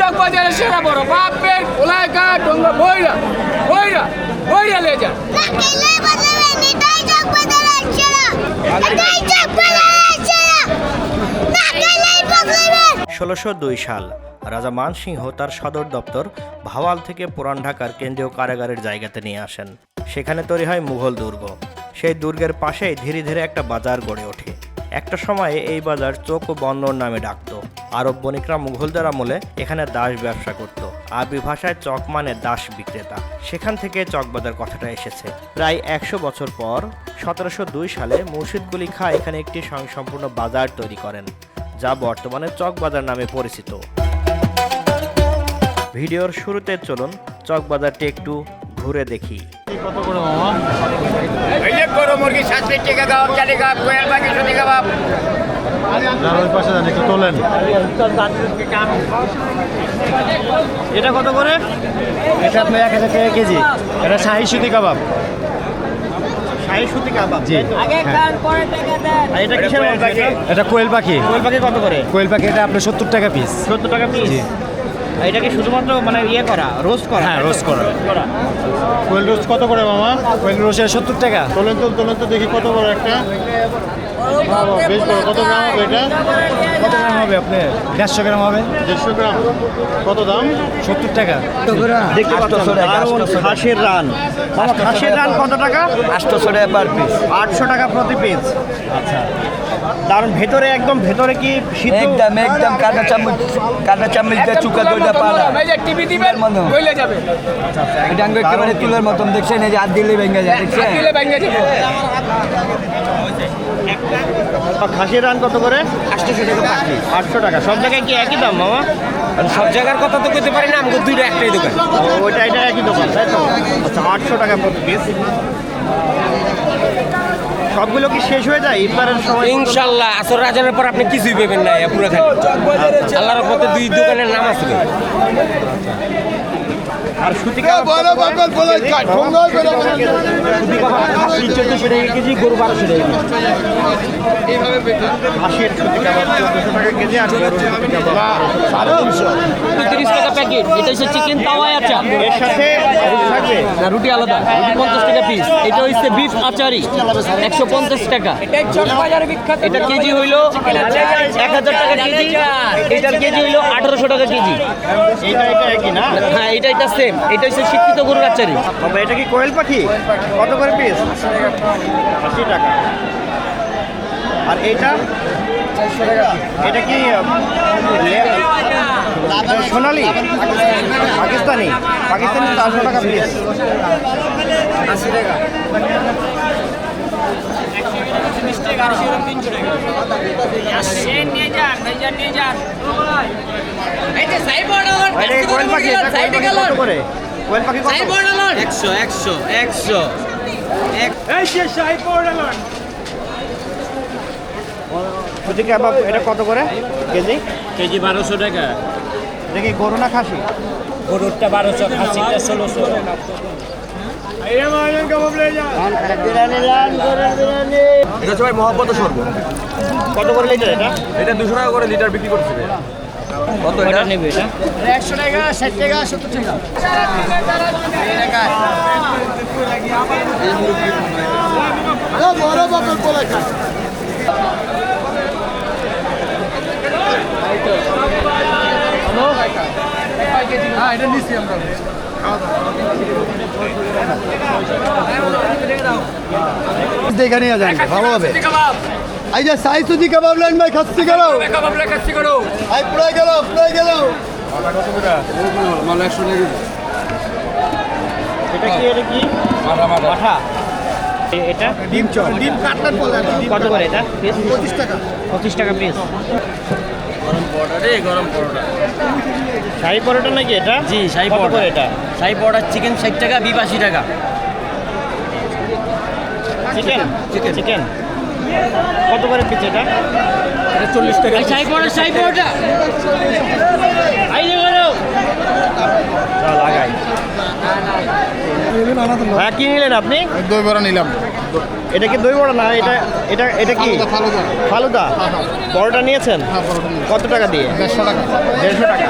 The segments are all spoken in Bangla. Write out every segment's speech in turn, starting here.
চক বাজারের সেরা বড় বাপের কোলাইকা ডোঙ্গা বইরা বইরা বইরা লে যান বসবেন ষোলোশো দুই সাল রাজা মানসিংহ তার সদর দপ্তর ভাওয়াল থেকে পুরান ঢাকার কেন্দ্রীয় কারাগারের জায়গাতে নিয়ে আসেন। সেখানে তৈরি হয় মুঘল দুর্গ। সেই দুর্গের পাশেই ধীরে ধীরে একটা বাজার গড়ে ওঠে। একটা সময়ে এই বাজার চোখ ও বন্দর নামে ডাকত। আরব বণিকরা মুঘলদের আমলে এখানে দাস ব্যবসা করত। আরবি ভাষায় চক মানে দাস বিক্রেতা। সেখান থেকে চকবাজার কথাটা এসেছে। প্রায় একশো বছর পর সতেরোশো দুই সালে মুর্শিদকুলি খা এখানে একটি স্বয়ংসম্পূর্ণ বাজার তৈরি করেন যা বর্তমানে চকবাজার নামে পরিচিত। ভিডিওর শুরুতে চলুন চকবাজারটি একটু ঘুরে দেখি। কত করে মামা? মুরগি টাকা কাবাব চারি কাবাব কোয়েল পাখি সুতি কাবাব। যারা ওই পাশে যান একটু তোলেন। এটা কত করে? এটা আপনার এক হাজার টাকা কেজি। এটা শাহি সুতি কাবাব। শাহী সুতি কাবাব জি। হ্যাঁ। এটা কিসের এটা কোয়েল পাখি। কোয়েল পাখি কত করে? কোয়েল পাখি এটা আপনার সত্তর টাকা পিস সত্তর টাকা পিস জি। আর এটা কি শুধুমাত্র মানে ইয়ে করা রোস্ট করা হ্যাঁ রোস্ট করা। করা। কোয়েল রোস্ট কত করে মামা? কোয়েল রোস্টের সত্তর টাকা। তোলেন তো তোলেন তো দেখি কত বড় একটা। বাবা, বেশ বড় কত গ্রাম হবে এটা? কত গ্রাম হবে আপনার? দেড়শো গ্রাম হবে। দেড়শো গ্রাম। কত দাম? সত্তর টাকা। দেখতে দারুণ খাসির রান। খাসির রান কত টাকা? আটশোশো টাকা পার পিস আটশো টাকা প্রতি পিস আচ্ছা। দারুণ ভেতরে একদম ভেতরে কি সিদ্ধ? একদম একদম কাঁটা চামচ কাঁটা চামচ দিয়ে চুকা দইটা পালা। এই যে টিভি দিবেন। বইলে যাবে। এটা আঙ্গুল একেবারে তুলের মতন দেখছেন? এই যে হাত দিলে ভেঙে যায় দেখছেন? দিলে ভেঙে যাবে। খাসির রান কত করে? আটশোশো টাকা আটশো টাকা। সব জায়গায় কি একই দাম মামা? সব জায়গার কথা তো কইতে পারি না আমাকে দুইটা একটাই দোকান। ওইটা এটা একই দোকান তাই তো? আচ্ছা আটশো টাকা প্রতি পিস সবগুলো কি শেষ হয়ে যায়? ইফতারের সময় ইনশাল্লাহ, আসর রাজানের পর আপনি কিছুই পাবেন না পুরো খালি। আল্লাহর পথে দুই দোকানের নাম আছে। আর চোদ্দশো টাকা কেজি গরু বারোশো টাকা চোদ্দশো টাকা কেজি আর তিরিশ টাকা প্যাকেট এটা হচ্ছে চিকেন তাওয়াই আচার এর সাথে না রুটি আলাদা। রুটি পঞ্চাশ টাকা পিস এটা হচ্ছে বিফ আচারি। একশো পঞ্চাশ টাকা। এটা কেজি হইল এক হাজার টাকা কেজি। এটার কেজি হইল আঠারোশো টাকা কেজি। হ্যাঁ এটা এটা সেম এটা হচ্ছে শিক্ষিত গরুর আচারি। বাবা এটা কি কোয়েল পাখি? কত করে পিস আশি টাকা। আর এটা? এটা কি সোনালি? পাকিস্তানি? পাকিস্তানি চারশো টাকা পিস আশি টাকা। একশো একশো একশো এটা কত করে কেজি কেজি বারোশো টাকা দেখি গরু না খাসি গরুরটা বারোশো খাসিটা ষোলোশো এটা সবাই মহব্বত স্বর্গ কত করে লিটার এটা? এটা দুশো টাকা করে লিটার বিক্রি করছে কত এটা? নেবে এটা? একশো টাকা ষাট টাকা সত্তর টাকা। হ্যাঁ এটা নিচ্ছি আমরা। দেখে নিয়ে যান ভালো হবে। এই যে সাই সুজি কাবাব লাইন ভাই খাচ্ছি গেল কাবাব লেখাচ্ছি করো আই পুরাই গেল পুরাই গেল। এটা কি এটা কি? মাঠা। এ- এটা? ডিম চপ। ডিম কাটলেট বলে কত করে এটা? পিস পঁচিশ টাকা। পঁচিশ টাকা পিস গরম পরোটা রে গরম পরোটা। শাহি পরোটা নাকি এটা? জি শাহি পরোটা। এটা? শাহি পরোটা চিকেন ষাট টাকা বিফ আশি টাকা। চিকেন চিকেন চিকেন কত করে পিস এটা? চল্লিশ টাকা শাহি পরোটা শাহি পরোটা। আই যে লাগাই। হ্যাঁ কি নিলেন আপনি? দই বড়া নিলাম। এটা কি দই বড়া? না এটা এটা এটা কি? ফালুদা ফালুদা। বড়টা নিয়েছেন? হ্যাঁ বড়টা নিলাম কত টাকা দিয়ে? দেড়শো টাকা। দেড়শো টাকা।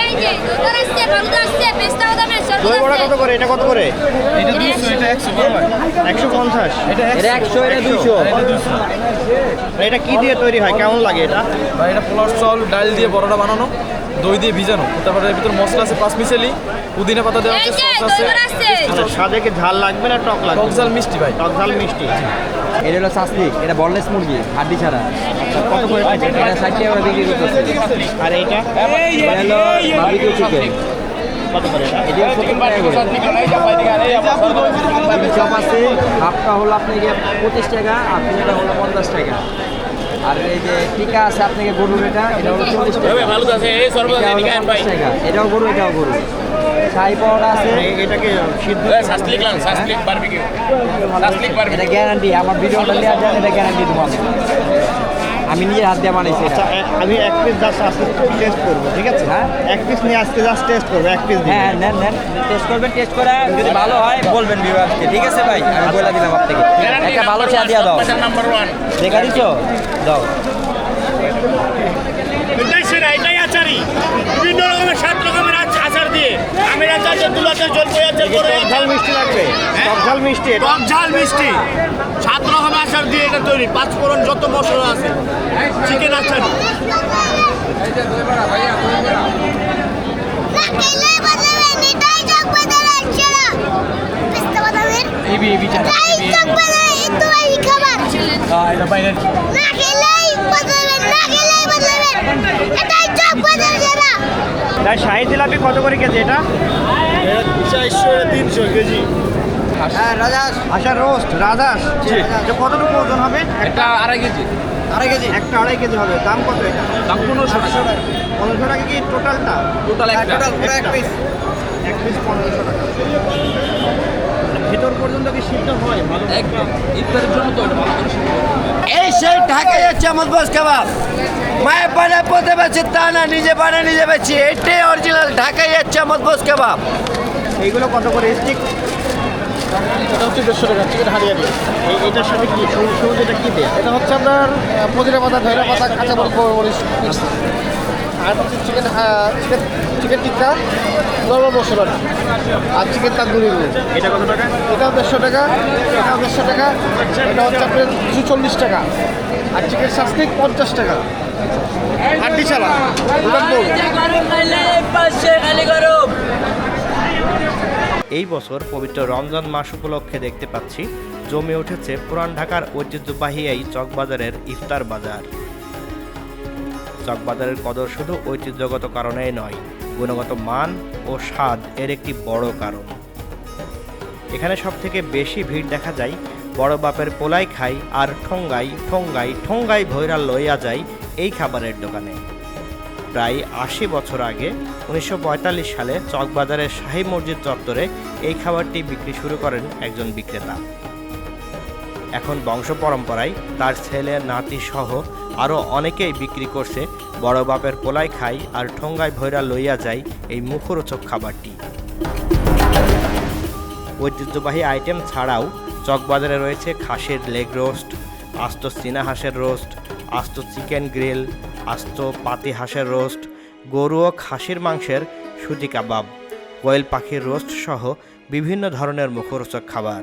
এই যে দই বড়া কত করে? এটা কত করে? এটা দুশো এটা একশো বড় ভাই। একশো পঞ্চাশ। এটা একশো এটা দুইশো। এটা কি দিয়ে তৈরি হয়? কেমন লাগে এটা? ভাই এটা পোলার চাল ডাল দিয়ে বড়টা বানানো দই দিয়ে ভিজানো। তারপরে এর ভিতর মশলা আছে পাঁচ মিশালি পুদিনা পাতা দেওয়া আছে সস আছে। আচ্ছা কি ঝাল লাগবে না টক লাগবে? টক ঝাল মিষ্টি ভাই। টক ঝাল মিষ্টি। এটা হলো সাসলিক এটা বললেস মুরগি হাড্ডি ছাড়া। কত করে? এটা ষাট টাকা বিক্রি করতেছে। আর এইটা? এটা হলো বারবিকিউ চিকেন কত করে চপ আছে হাফটা হলো আপনাকে পঁচিশ টাকা আর পুরোটা হলো পঞ্চাশ টাকা। আর এই যে টিকা আছে আপনাকে গরুর এটা এটা হলো চল্লিশ টাকা। পঞ্চাশ টাকা। এটাও গরু এটাও গরু। ছাই পাউডার আছে। এটাকে সিদ্ধ এটা গ্যারান্টি আমার ভিডিওটা নেওয়ার জন্য এটা গ্যারান্টি তোমার আমি নিজে হাত দিয়ে বানাইছি আচ্ছা আমি এক পিস জাস্ট আজকে টেস্ট করব ঠিক আছে? হ্যাঁ? এক পিস নিয়ে আজকে জাস্ট টেস্ট করব এক পিস হ্যাঁ নেন নেন। টেস্ট করবেন টেস্ট করে যদি ভালো হয় বলবেন ভিউয়ার্সকে ঠিক আছে ভাই? আমি বলে দিলাম আপনাকে। একটা ভালো চা দিয়া দাও। দেখা দিছো? দাও এটাই সেরা এটাই আচারি বিভিন্ন রকমের সাত রকমের আচ- আচার দিয়ে আচার তেঁতুল আচার জলপাই বড় ঝাল মিষ্টি লাগবে। টক ঝাল মিষ্টি এটা? টক ঝাল মিষ্টি। সাত রকমের আচার দিয়ে এটা তৈরি। পাঁচ ফোড়ন যত মশলা আছে। চিকেন আচার। না খেলে বদলাবেন না খেলেই বদলাবেন না খেলেই বদলাবেন এটাই চক বাজারের সেরা তাই শাহি জিলাপি কত করে কেজি এটা? চারশো তিনশো কেজি। হ্যাঁ রাজা আচ্ছা রোস্ট রাজাস। এটা কতটুকু ওজন হবে? একটা আড়াই কেজি। আড়াই কেজি। একটা আড়াই কেজি হবে। দাম কত এটা? দাম পনেরোশো টাকা। পনেরোশো টাকা। কি টোটালটা? টোটাল টোটাল পুরো এক পিস এক পিস পনেরোশো টাকা। ভিতর পর্যন্ত কি সিদ্ধ হয়? ভালো একদম ইফতারের জন্য তো ভালো করে সিদ্ধ। এই সেই ঢাকাই আমার বস কাবাব মায়ের পানে পথে বেছে তা না নিজে পানে নিজে বেছি এটাই অরিজিনাল ঢাকাই চামচ বস কাবাব এইগুলো কত করে স্টিক এটা হচ্ছে দেড়শো টাকা চিকেন হারিয়ারি এটার সাথে কি? সবুজ সবুজ এটা কি দেয়া? এটা হচ্ছে আপনার পুদিনা পাতা ধৈরা পাতা কাঁচা মরিচ। আর হচ্ছে chicken chicken chicken tikka normal মশলা আর চিকেন তান্দুরি এটা কত টাকা? এটাও দেড়শো টাকা এটাও দেড়শো টাকা এটা হচ্ছে আপনার দুশো চল্লিশ টাকা। আর চিকেন সাস্তিক পঞ্চাশ টাকা। হাড্ডি ছাড়া এই বছর পবিত্র রমজান মাস উপলক্ষে দেখতে পাচ্ছি জমে উঠেছে পুরান ঢাকার ঐতিহ্যবাহী এই চকবাজারের ইফতার বাজার। চকবাজারের কদর শুধু ঐতিহ্যগত কারণেই নয়, গুণগত মান ও স্বাদ এর একটি বড় কারণ। এখানে সব থেকে বেশি ভিড় দেখা যায় বড় বাপের পোলাই খাই আর ঠোঙ্গাই ঠোঙ্গাই ঠোঙ্গাই ভৈরা লইয়া যায় এই খাবারের দোকানে। প্রায় আশি বছর আগে উনিশশো পঁয়তাল্লিশ সালে চকবাজারের শাহী মসজিদ চত্বরে এই খাবারটি বিক্রি শুরু করেন একজন বিক্রেতা। এখন বংশ পরম্পরায় তার ছেলে, নাতি সহ আরও অনেকেই বিক্রি করছে। বড় বাপের পোলাই খাই আর ঠোঙ্গায় ভৈরা লইয়া যায় এই মুখরোচক খাবারটি। ঐতিহ্যবাহী আইটেম ছাড়াও চকবাজারে রয়েছে খাসির লেগ রোস্ট, আস্ত চীনা হাঁসের রোস্ট, আস্ত চিকেন গ্রিল, আস্ত পাতি হাঁসের রোস্ট, গরু ও খাসির মাংসের সুতি কাবাব, কোয়েল পাখির রোস্ট সহ বিভিন্ন ধরনের মুখরোচক খাবার।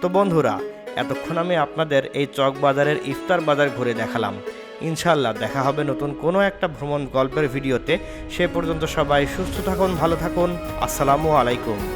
তো বন্ধুরা এতক্ষণ আমি আপনাদের এই চক বাজারের ইফতার বাজার ঘুরে দেখালাম। ইনশাল্লাহ দেখা হবে নতুন কোনো একটা ভ্রমণ গল্পের ভিডিওতে। সে পর্যন্ত সবাই সুস্থ থাকুন, ভালো থাকুন। আসসালামু আলাইকুম।